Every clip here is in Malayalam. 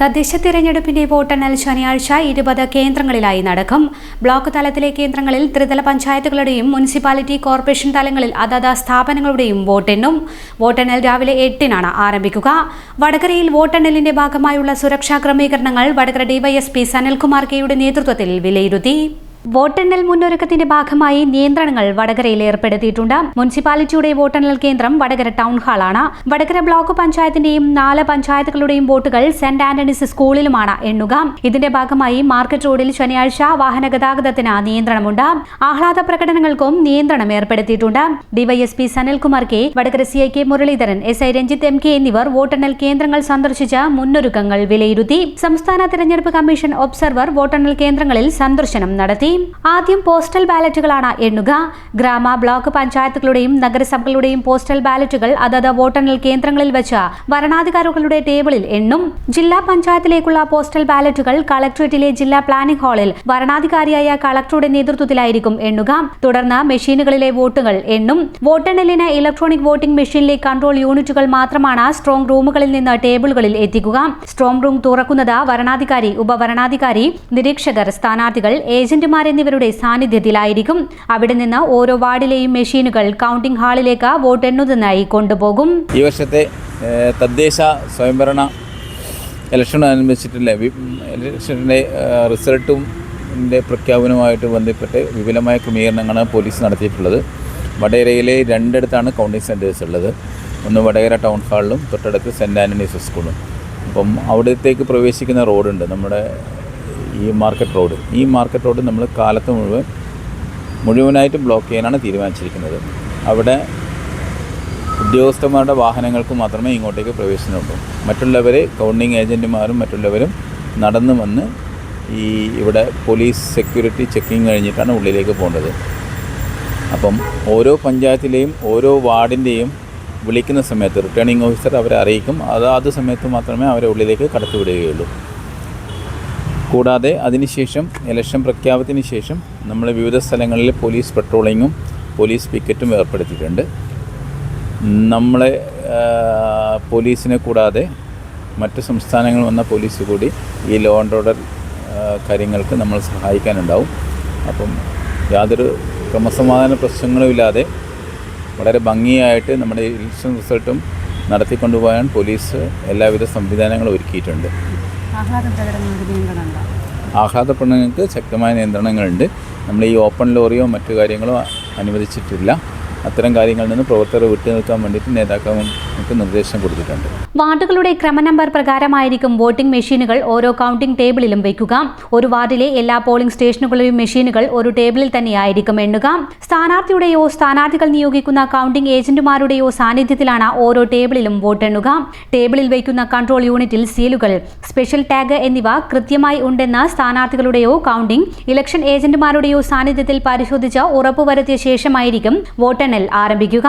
തദ്ദേശ തിരഞ്ഞെടുപ്പിന്റെ വോട്ടെണ്ണൽ ശനിയാഴ്ച ഇരുപത് കേന്ദ്രങ്ങളിലായി നടക്കും. ബ്ലോക്ക് തലത്തിലെ കേന്ദ്രങ്ങളിൽ ത്രിതല പഞ്ചായത്തുകളുടെയും മുനിസിപ്പാലിറ്റി കോർപ്പറേഷൻ തലങ്ങളിൽ അതത് സ്ഥാപനങ്ങളുടെയും വോട്ടെണ്ണും. വോട്ടെണ്ണൽ രാവിലെ എട്ടിനാണ് ആരംഭിക്കുക. വടകരയിൽ വോട്ടെണ്ണലിന്റെ ഭാഗമായുള്ള സുരക്ഷാ ക്രമീകരണങ്ങൾ വടകര ഡിവൈഎസ്പി സനൽകുമാർ കെയുടെ നേതൃത്വത്തിൽ വിലയിരുത്തി. വോട്ടെണ്ണൽ മുന്നൊരുക്കത്തിന്റെ ഭാഗമായി നിയന്ത്രണങ്ങൾ വടകരയിൽ ഏർപ്പെടുത്തിയിട്ടുണ്ട്. മുനിസിപ്പാലിറ്റിയുടെ വോട്ടെണ്ണൽ കേന്ദ്രം വടകര ടൗൺ ഹാളാണ്. വടകര ബ്ലോക്ക് പഞ്ചായത്തിന്റെയും നാല് പഞ്ചായത്തുകളുടെയും വോട്ടുകൾ സെന്റ് ആന്റണീസ് സ്കൂളിലുമാണ് എണ്ണുക. ഇതിന്റെ ഭാഗമായി മാർക്കറ്റ് റോഡിൽ ശനിയാഴ്ച വാഹന ഗതാഗതത്തിന് നിയന്ത്രണമുണ്ട്. ആഹ്ലാദ പ്രകടനങ്ങൾക്കും നിയന്ത്രണം ഏർപ്പെടുത്തിയിട്ടുണ്ട്. DYSP Sanilkumar K Vadakara C I K Muraleedharan S I Ranjith M K എന്നിവർ വോട്ടെണ്ണൽ കേന്ദ്രങ്ങൾ സന്ദർശിച്ച് മുന്നൊരുക്കങ്ങൾ വിലയിരുത്തി. സംസ്ഥാന തിരഞ്ഞെടുപ്പ് കമ്മീഷൻ ഒബ്സർവർ വോട്ടെണ്ണൽ കേന്ദ്രങ്ങളിൽ സന്ദർശനം നടത്തി. ആദ്യം പോസ്റ്റൽ ബാലറ്റുകളാണ് എണ്ണുക. ഗ്രാമ ബ്ലോക്ക് പഞ്ചായത്തുകളുടെയും നഗരസഭകളുടെയും പോസ്റ്റൽ ബാലറ്റുകൾ അതത് വോട്ടെണ്ണൽ കേന്ദ്രങ്ങളിൽ വെച്ച് വരണാധികാരികളുടെ ടേബിളിൽ എണ്ണും. ജില്ലാ പഞ്ചായത്തിലേക്കുള്ള പോസ്റ്റൽ ബാലറ്റുകൾ കളക്ടറേറ്റിലെ ജില്ലാ പ്ലാനിംഗ് ഹാളിൽ വരണാധികാരിയായ കളക്ടറുടെ നേതൃത്വത്തിലായിരിക്കും എണ്ണുക. തുടർന്ന് മെഷീനുകളിലെ വോട്ടുകൾ എണ്ണും. വോട്ടെണ്ണലിന് ഇലക്ട്രോണിക് വോട്ടിംഗ് മെഷീനിലെ കൺട്രോൾ യൂണിറ്റുകൾ മാത്രമാണ് സ്ട്രോങ് റൂമുകളിൽ നിന്ന് ടേബിളുകളിൽ എത്തിക്കുക. സ്ട്രോങ് റൂം തുറക്കുന്നത് വരണാധികാരി ഉപവരണാധികാരി നിരീക്ഷകർ സ്ഥാനാർത്ഥികൾ ഏജന്റുമാർ എന്നിവരുടെ സാന്നിധ്യത്തിലായിരിക്കും. അവിടെ നിന്ന് ഓരോ വാർഡിലെയും മെഷീനുകൾ കൗണ്ടിംഗ് ഹാളിലേക്ക് വോട്ടെണ്ണുന്നതിനായി കൊണ്ടുപോകും. ഈ വർഷത്തെ തദ്ദേശ സ്വയംഭരണ ഇലക്ഷനനുബന്ധിച്ചിട്ടുള്ള ഇലക്ഷന്റെ റിസൾട്ടും പ്രഖ്യാപനവുമായിട്ട് ബന്ധപ്പെട്ട് വിപുലമായ ക്രമീകരണങ്ങളാണ് പോലീസ് നടത്തിയിട്ടുള്ളത്. വടകരയിലെ രണ്ടിടത്താണ് കൗണ്ടിംഗ് സെന്റേഴ്സ് ഉള്ളത്. ഒന്ന് വടകര ടൗൺ ഹാളിലും തൊട്ടടുത്ത് സെന്റ് ആന്റണീസ് സ്കൂളും അപ്പം അവിടത്തേക്ക് പ്രവേശിക്കുന്ന റോഡുണ്ട് നമ്മുടെ ഈ മാർക്കറ്റ് റോഡ് ഈ മാർക്കറ്റ് റോഡ് നമ്മൾ കാലത്ത് മുഴുവൻ മുഴുവനായിട്ട് ബ്ലോക്ക് ചെയ്യാനാണ് തീരുമാനിച്ചിരിക്കുന്നത്. അവിടെ ഉദ്യോഗസ്ഥന്മാരുടെ വാഹനങ്ങൾക്ക് മാത്രമേ ഇങ്ങോട്ടേക്ക് പ്രവേശനമുള്ളൂ. മറ്റുള്ളവർ കൗണ്ടിങ് ഏജന്റുമാരും മറ്റുള്ളവരും നടന്നു വന്ന് ഈ ഇവിടെ പോലീസ് സെക്യൂരിറ്റി ചെക്കിങ് കഴിഞ്ഞിട്ടാണ് ഉള്ളിലേക്ക് പോകേണ്ടത്. അപ്പം ഓരോ പഞ്ചായത്തിലെയും ഓരോ വാർഡിന്റെയും വിളിക്കുന്ന സമയത്ത് റിട്ടേണിംഗ് ഓഫീസർ അവരെ അറിയിക്കും. അതാത് അത് സമയത്ത് മാത്രമേ അവരെ ഉള്ളിലേക്ക് കടത്തിവിടുകയുള്ളൂ. കൂടാതെ അതിനുശേഷം ഇലക്ഷൻ പ്രഖ്യാപനത്തിന് ശേഷം നമ്മൾ വിവിധ സ്ഥലങ്ങളിൽ പോലീസ് പെട്രോളിങ്ങും പോലീസ് പിക്കറ്റും ഏർപ്പെടുത്തിയിട്ടുണ്ട്. നമ്മളെ പോലീസിനെ കൂടാതെ മറ്റ് സംസ്ഥാനങ്ങളിൽ വന്ന പോലീസ് കൂടി ഈ ലോ ആൻഡ് ഓർഡർ കാര്യങ്ങൾക്ക് നമ്മൾ സഹായിക്കാനുണ്ടാവും. അപ്പം യാതൊരു ക്രമസമാധാന പ്രശ്നങ്ങളുമില്ലാതെ വളരെ ഭംഗിയായിട്ട് നമ്മുടെ ഇലക്ഷൻ റിസൾട്ടും നടത്തിക്കൊണ്ടുപോകാൻ പോലീസ് എല്ലാവിധ സംവിധാനങ്ങളും ഒരുക്കിയിട്ടുണ്ട്. ആഹ്ലാദപ്പെടങ്ങൾക്ക് ശക്തമായ നിയന്ത്രണങ്ങളുണ്ട്. നമ്മൾ ഈ ഓപ്പൺ ലോറിയോ മറ്റു കാര്യങ്ങളോ അനുവദിച്ചിട്ടില്ല. അത്തരം കാര്യങ്ങളിൽ നിന്ന് പ്രവർത്തകരെ വിട്ടു നിൽക്കാൻ വേണ്ടിയിട്ട് നേതാക്കൾക്ക് നിർദ്ദേശം കൊടുത്തിട്ടുണ്ട്. വാർഡുകളുടെ ക്രമനമ്പർ പ്രകാരമായിരിക്കും വോട്ടിംഗ് മെഷീനുകൾ ഓരോ കൗണ്ടിംഗ് ടേബിളിലും വയ്ക്കുക ഒരു വാർഡിലെ എല്ലാ പോളിംഗ് സ്റ്റേഷനുകളിലെയും മെഷീനുകൾ ഒരു ടേബിളിൽ തന്നെയായിരിക്കും എണ്ണുക. സ്ഥാനാർത്ഥിയുടെയോ സ്ഥാനാർത്ഥികൾ നിയോഗിക്കുന്ന കൗണ്ടിംഗ് ഏജന്റുമാരുടെയോ സാന്നിധ്യത്തിലാണ് ഓരോ ടേബിളിലും വോട്ടെണ്ണുക ടേബിളിൽ വയ്ക്കുന്ന കൺട്രോൾ യൂണിറ്റിൽ സീലുകൾ സ്പെഷ്യൽ ടാഗ് എന്നിവ കൃത്യമായി ഉണ്ടെന്ന സ്ഥാനാർത്ഥികളുടെയോ കൗണ്ടിംഗ് ഇലക്ഷൻ ഏജന്റുമാരുടെയോ സാന്നിധ്യത്തിൽ പരിശോധിച്ച് ഉറപ്പുവരുത്തിയ ശേഷമായിരിക്കും വോട്ടെണ്ണൽ. ആരംഭിക്കുക.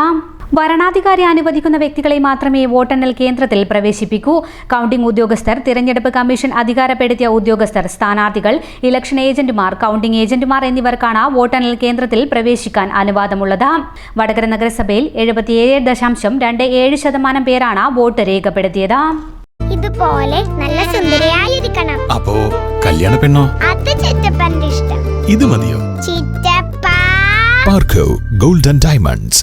വരണാധികാരി അനുവദിക്കുന്ന വ്യക്തികളെ മാത്രമേ വോട്ടെണ്ണൽ കേന്ദ്രത്തിൽ പ്രവേശിപ്പിക്കൂ. കൗണ്ടിംഗ് ഉദ്യോഗസ്ഥർ തിരഞ്ഞെടുപ്പ് കമ്മീഷൻ അധികാരപ്പെടുത്തിയ ഉദ്യോഗസ്ഥർ സ്ഥാനാർത്ഥികൾ ഇലക്ഷൻ ഏജന്റുമാർ കൗണ്ടിംഗ് ഏജന്റുമാർ എന്നിവർക്കാണ് വോട്ടെണ്ണൽ കേന്ദ്രത്തിൽ പ്രവേശിക്കാൻ അനുവാദമുള്ളത്. വടകര നഗരസഭയിൽ എഴുപത്തിയേഴ് ദശാംശം രണ്ട് ഏഴ് ശതമാനം പേരാണ് വോട്ട് രേഖപ്പെടുത്തിയത്. ഇതുപോലെ നല്ല സുന്ദരിയായിരിക്കണം. അപ്പോ കല്യാണ പെണ്ണോ? അത് ചിറ്റപ്പന്റെ ഇഷ്ടം. ഇത് മതിയോ? ചിറ്റപ്പ പാർക്കോ ഗോൾഡൻ ഡയമണ്ട്സ്